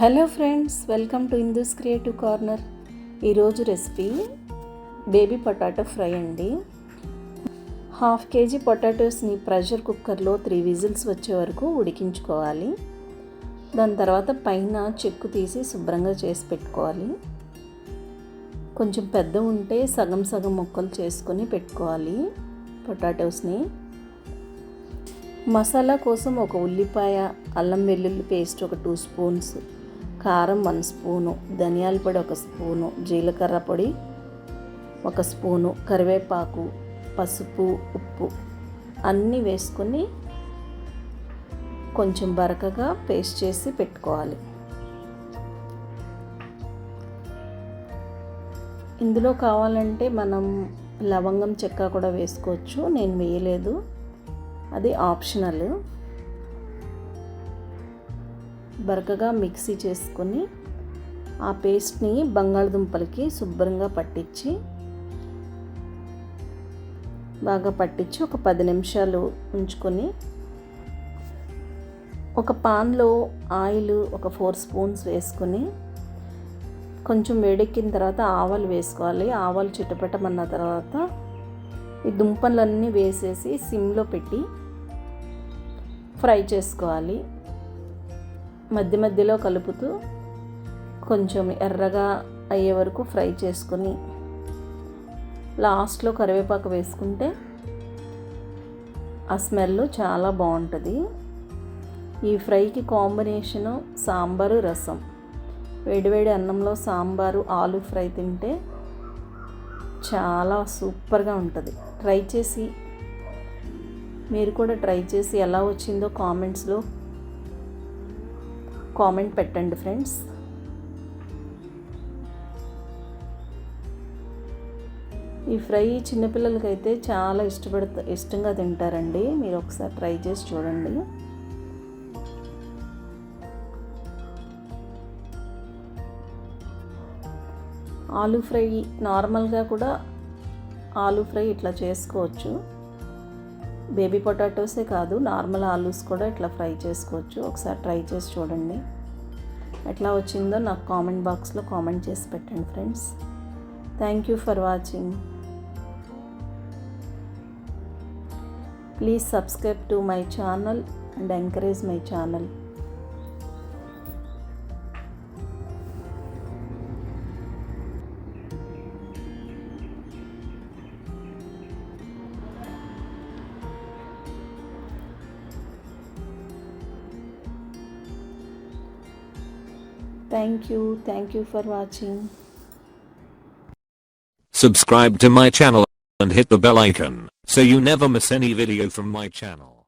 Hello friends welcome to Indu's creative corner. ఈరోజు recipe baby potato fry అండి. Half KG పొటాటోస్ని pressure కుక్కర్లో three whistles వచ్చే వరకు ఉడికించుకోవాలి. దాని తర్వాత పైన చెక్కు తీసి శుభ్రంగా చేసి పెట్టుకోవాలి. కొంచెం పెద్ద ఉంటే సగం సగం ముక్కలు చేసుకొని పెట్టుకోవాలి పొటాటోస్ని. మసాలా కోసం ఒక ఉల్లిపాయ అల్లం వెల్లుల్లి పేస్ట్ ఒక టూ స్పూన్స్ కారం వన్ స్పూను ధనియాల పొడి ఒక స్పూను జీలకర్ర పొడి ఒక స్పూను కరివేపాకు పసుపు ఉప్పు అన్నీ వేసుకొని కొంచెం బరకగా పేస్ట్ చేసి పెట్టుకోవాలి. ఇందులో కావాలంటే మనం లవంగం చెక్క కూడా వేసుకోవచ్చు నేను వేయలేదు. అది ఆప్షనల్. బరకగా మిక్సీ చేసుకొని ఆ పేస్ట్ని బంగాళదుంపలకి శుభ్రంగా పట్టించి బాగా పట్టించి ఒక పది నిమిషాలు ఉంచుకొని ఒక పాన్లో ఆయిల్ ఒక ఫోర్ స్పూన్స్ వేసుకొని కొంచెం వేడెక్కిన తర్వాత ఆవాలు వేసుకోవాలి. ఆవాలు చిట్టపెట్టమన్న తర్వాత ఈ దుంపలన్నీ వేసేసి సిమ్లో పెట్టి ఫ్రై చేసుకోవాలి. మధ్య మధ్యలో కలుపుతూ కొంచెం ఎర్రగా అయ్యే వరకు ఫ్రై చేసుకొని లాస్ట్లో కరివేపాకు వేసుకుంటే ఆ స్మెల్ చాలా బాగుంటుంది. ఈ ఫ్రైకి కాంబినేషను సాంబారు రసం. వేడివేడి అన్నంలో సాంబారు ఆలు ఫ్రై తింటే చాలా సూపర్గా ఉంటుంది. ట్రై చేసి మీరు కూడా ట్రై చేసి ఎలా వచ్చిందో కామెంట్స్లో కామెంట్ పెట్టండి ఫ్రెండ్స్. ఈ ఫ్రై చిన్నపిల్లలకైతే చాలా ఇష్టపడతా ఇష్టంగా తింటారండి. మీరు ఒకసారి ట్రై చేసి చూడండి. ఆలు ఫ్రై నార్మల్గా కూడా ఆలు ఫ్రై ఇట్లా చేసుకోవచ్చు. బేబీ పొటాటోసే కాదు నార్మల్ ఆలూస్ కూడా ఇట్లా ఫ్రై చేసుకోవచ్చు. ఒకసారి ట్రై చేసి చూడండి. ఎట్లా వచ్చిందో నాకు కామెంట్ బాక్స్లో కామెంట్ చేసి పెట్టండి friends. Thank you for watching please subscribe to my channel and encourage my channel Thank you. Thank you for watching. Subscribe to my channel and hit the bell icon so you never miss any video from my channel.